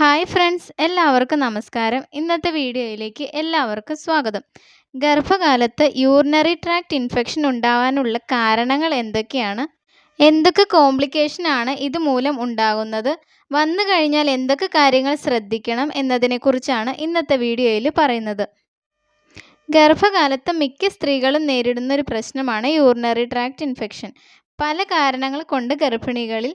Hi friends എല്ലാവർക്കും നമസ്കാരം. ഇന്നത്തെ വീഡിയോയിലേക്ക് എല്ലാവർക്കും സ്വാഗതം. ഗർഭകാലത്ത് യൂറിനറി ട്രാക്ട് ഇൻഫെക്ഷൻ ഉണ്ടാവാനുള്ള കാരണങ്ങൾ എന്തൊക്കെയാണ്? എന്തൊക്കെ കോംപ്ലിക്കേഷൻ ആണ് ഇതുമൂലം ഉണ്ടാകുന്നത്? വന്നു കഴിഞ്ഞാൽ എന്തൊക്കെ കാര്യങ്ങൾ ശ്രദ്ധിക്കണം എന്നതിനെക്കുറിച്ചാണ് ഇന്നത്തെ വീഡിയോയിൽ പറയുന്നത്. ഗർഭകാലത്ത് മിക്ക സ്ത്രീകളും നേരിടുന്ന ഒരു പ്രശ്നമാണ് യൂറിനറി ട്രാക്ട് ഇൻഫെക്ഷൻ. പല കാരണങ്ങൾ കൊണ്ട് ഗർഭിണികളിൽ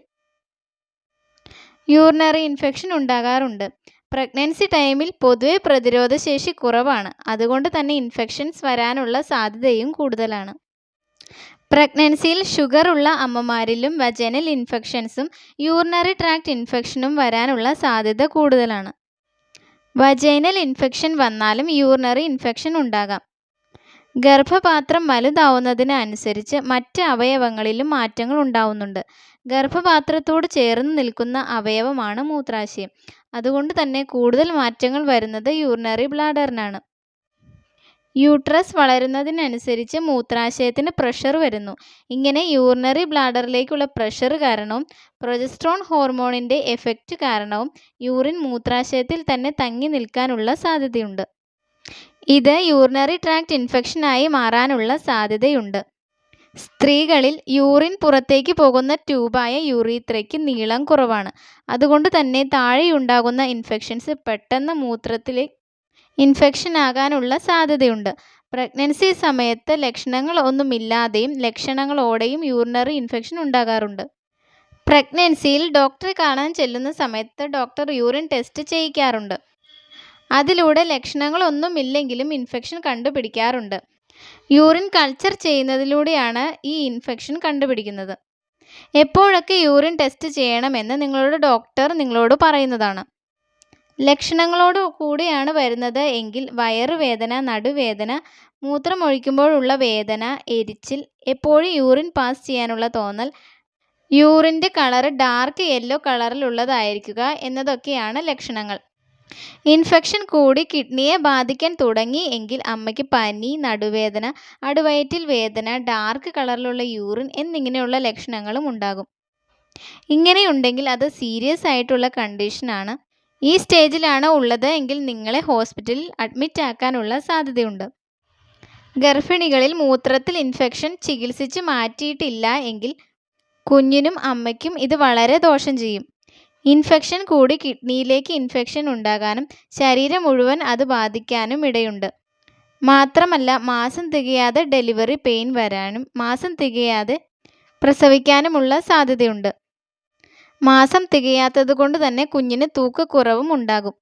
യൂറിനറി ഇൻഫെക്ഷൻ ഉണ്ടാകാറുണ്ട്. പ്രഗ്നൻസി ടൈമിൽ പൊതുവെ പ്രതിരോധശേഷി കുറവാണ്. അതുകൊണ്ട് തന്നെ ഇൻഫെക്ഷൻസ് വരാനുള്ള സാധ്യതയും കൂടുതലാണ്. പ്രഗ്നൻസിയിൽ ഷുഗർ ഉള്ള അമ്മമാരിലും വജനൽ ഇൻഫെക്ഷൻസും യൂറിനറി ട്രാക്ട് ഇൻഫെക്ഷനും വരാനുള്ള സാധ്യത കൂടുതലാണ്. വജൈനൽ ഇൻഫെക്ഷൻ വന്നാലും യൂറിനറി ഇൻഫെക്ഷൻ ഉണ്ടാകാം. ഗർഭപാത്രം വലുതാവുന്നതിന് അനുസരിച്ച് മറ്റ് അവയവങ്ങളിലും മാറ്റങ്ങൾ ഉണ്ടാവുന്നുണ്ട്. ഗർഭപാത്രത്തോട് ചേർന്ന് നിൽക്കുന്ന അവയവമാണ് മൂത്രാശയം. അതുകൊണ്ട് തന്നെ കൂടുതൽ മാറ്റങ്ങൾ വരുന്നത് യൂറിനറി ബ്ലാഡറിനാണ് യൂട്രസ് വളരുന്നതിനനുസരിച്ച് മൂത്രാശയത്തിന് പ്രഷർ വരുന്നു. ഇങ്ങനെ യൂറിനറി ബ്ലാഡറിലേക്കുള്ള പ്രഷർ കാരണവും പ്രൊജസ്ട്രോൺ ഹോർമോണിന്റെ എഫക്റ്റ് കാരണവും യൂറിൻ മൂത്രാശയത്തിൽ തന്നെ തങ്ങി നിൽക്കാനുള്ള സാധ്യതയുണ്ട്. ഇത് യൂറിനറി ട്രാക്ട് ഇൻഫെക്ഷനായി മാറാനുള്ള സാധ്യതയുണ്ട്. സ്ത്രീകളിൽ യൂറിൻ പുറത്തേക്ക് പോകുന്ന ട്യൂബായ യൂറീത്രയ്ക്ക് നീളം കുറവാണ്. അതുകൊണ്ട് തന്നെ താഴെയുണ്ടാകുന്ന ഇൻഫെക്ഷൻസ് പെട്ടെന്ന് മൂത്രത്തിൽ ഇൻഫെക്ഷൻ ആകാനുള്ള സാധ്യതയുണ്ട്. പ്രഗ്നൻസി സമയത്ത് ലക്ഷണങ്ങൾ ഒന്നുമില്ലാതെയും ലക്ഷണങ്ങളോടെയും യൂറിനറി ഇൻഫെക്ഷൻ ഉണ്ടാകാറുണ്ട്. പ്രഗ്നൻസിയിൽ ഡോക്ടറെ കാണാൻ ചെല്ലുന്ന സമയത്ത് ഡോക്ടർ യൂറിൻ ടെസ്റ്റ് ചെയ്യിക്കാറുണ്ട്. അതിലൂടെ ലക്ഷണങ്ങളൊന്നുമില്ലെങ്കിലും ഇൻഫെക്ഷൻ കണ്ടുപിടിക്കാറുണ്ട്. യൂറിൻ കൾച്ചർ ചെയ്യുന്നതിലൂടെയാണ് ഈ ഇൻഫെക്ഷൻ കണ്ടുപിടിക്കുന്നത്. എപ്പോഴൊക്കെ യൂറിൻ ടെസ്റ്റ് ചെയ്യണമെന്ന് നിങ്ങളുടെ ഡോക്ടർ നിങ്ങളോട് പറയുന്നതാണ്. ലക്ഷണങ്ങളോട് കൂടിയാണ് വരുന്നത് എങ്കിൽ വയറുവേദന നടുവേദന മൂത്രമൊഴിക്കുമ്പോഴുള്ള വേദന എരിച്ചിൽ എപ്പോഴും യൂറിൻ പാസ് ചെയ്യാനുള്ള തോന്നൽ യൂറിന്റെ കളർ ഡാർക്ക് യെല്ലോ കളറിലുള്ളതായിരിക്കുക എന്നതൊക്കെയാണ് ലക്ഷണങ്ങൾ. ഇൻഫെക്ഷൻ കൂടി കിഡ്നിയെ ബാധിക്കാൻ തുടങ്ങി എങ്കിൽ അമ്മയ്ക്ക് പനി നടുവേദന അടിവയറ്റിൽ വേദന ഡാർക്ക് കളറിലുള്ള യൂറിൻ എന്നിങ്ങനെയുള്ള ലക്ഷണങ്ങളും ഉണ്ടാകും. ഇങ്ങനെയുണ്ടെങ്കിൽ അത് സീരിയസ് ആയിട്ടുള്ള കണ്ടീഷനാണ് ഈ സ്റ്റേജിലാണ് ഉള്ളത് എങ്കിൽ നിങ്ങളെ ഹോസ്പിറ്റലിൽ അഡ്മിറ്റ് ആക്കാനുള്ള സാധ്യതയുണ്ട്. ഗർഭിണികളിൽ മൂത്രത്തിൽ ഇൻഫെക്ഷൻ ചികിത്സിച്ച് മാറ്റിയിട്ടില്ല എങ്കിൽ കുഞ്ഞിനും അമ്മയ്ക്കും ഇത് വളരെ ദോഷം ചെയ്യും. ഇൻഫെക്ഷൻ കൂടി കിഡ്നിയിലേക്ക് ഇൻഫെക്ഷൻ ഉണ്ടാകാനും ശരീരം മുഴുവൻ അത് ബാധിക്കാനും ഇടയുണ്ട്. മാത്രമല്ല മാസം തികയാതെ ഡെലിവറി പെയിൻ വരാനും മാസം തികയാതെ പ്രസവിക്കാനുമുള്ള സാധ്യതയുണ്ട്. മാസം തികയാത്തത് കൊണ്ട് തന്നെ കുഞ്ഞിന് തൂക്കക്കുറവും ഉണ്ടാകും.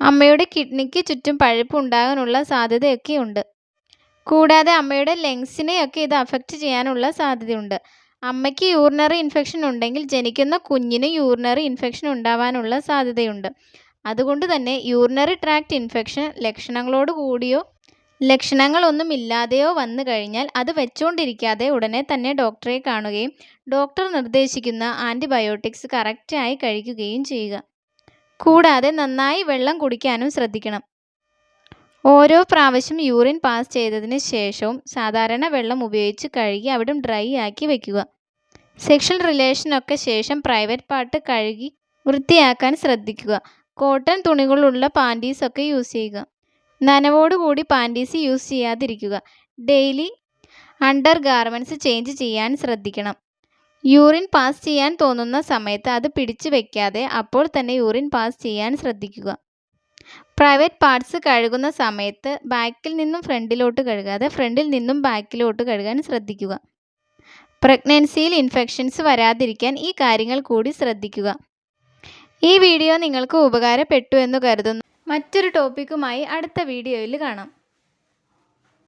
അമ്മയുടെ കിഡ്നിക്ക് ചുറ്റും പഴുപ്പ് ഉണ്ടാകാനുള്ള സാധ്യതയൊക്കെ ഉണ്ട് കൂടാതെ അമ്മയുടെ ലങ്സിനെയൊക്കെ ഇത് അഫക്റ്റ് ചെയ്യാനുള്ള സാധ്യതയുണ്ട്. അമ്മയ്ക്ക് യൂറിനറി ഇൻഫെക്ഷൻ ഉണ്ടെങ്കിൽ ജനിക്കുന്ന കുഞ്ഞിന് യൂറിനറി ഇൻഫെക്ഷൻ ഉണ്ടാവാനുള്ള സാധ്യതയുണ്ട്. അതുകൊണ്ട് തന്നെ യൂറിനറി ട്രാക്ട് ഇൻഫെക്ഷൻ ലക്ഷണങ്ങളോട് കൂടിയോ ലക്ഷണങ്ങളൊന്നും ഇല്ലാതെയോ വന്നു കഴിഞ്ഞാൽ അത് വെച്ചുകൊണ്ടിരിക്കാതെ ഉടനെ തന്നെ ഡോക്ടറെ കാണുകയും ഡോക്ടർ നിർദ്ദേശിക്കുന്ന ആന്റിബയോട്ടിക്സ് കറക്റ്റായി കഴിക്കുകയും ചെയ്യുക. കൂടാതെ നന്നായി വെള്ളം കുടിക്കാനും ശ്രദ്ധിക്കണം. ഓരോ പ്രാവശ്യം യൂറിൻ പാസ് ചെയ്തതിന് ശേഷവും സാധാരണ വെള്ളം ഉപയോഗിച്ച് കഴുകി അവിടം ഡ്രൈ ആക്കി വെക്കുക. സെക്ഷൽ റിലേഷനൊക്കെ ശേഷം പ്രൈവറ്റ് പാർട്ട് കഴുകി വൃത്തിയാക്കാൻ ശ്രദ്ധിക്കുക. കോട്ടൺ തുണികളുള്ള പാന്റീസൊക്കെ യൂസ് ചെയ്യുക. നനവോടുകൂടി പാന്റീസ് യൂസ് ചെയ്യാതിരിക്കുക. ഡെയിലി അണ്ടർ ഗാർമെന്റ്സ് ചേഞ്ച് ചെയ്യാൻ ശ്രദ്ധിക്കണം. യൂറിൻ പാസ് ചെയ്യാൻ തോന്നുന്ന സമയത്ത് അത് പിടിച്ചു വെക്കാതെ അപ്പോൾ തന്നെ യൂറിൻ പാസ് ചെയ്യാൻ ശ്രദ്ധിക്കുക. പ്രൈവറ്റ് പാർട്സ് കഴുകുന്ന സമയത്ത് ബാക്കിൽ നിന്നും ഫ്രണ്ടിലോട്ട് കഴുകാതെ ഫ്രണ്ടിൽ നിന്നും ബാക്കിലോട്ട് കഴുകാൻ ശ്രദ്ധിക്കുക. പ്രഗ്നൻസിയിൽ ഇൻഫെക്ഷൻസ് വരാതിരിക്കാൻ ഈ കാര്യങ്ങൾ കൂടി ശ്രദ്ധിക്കുക. ഈ വീഡിയോ നിങ്ങൾക്ക് ഉപകാരപ്പെട്ടു എന്ന് കരുതുന്നു. മറ്റൊരു ടോപ്പിക്കുമായി അടുത്ത വീഡിയോയിൽ കാണാം.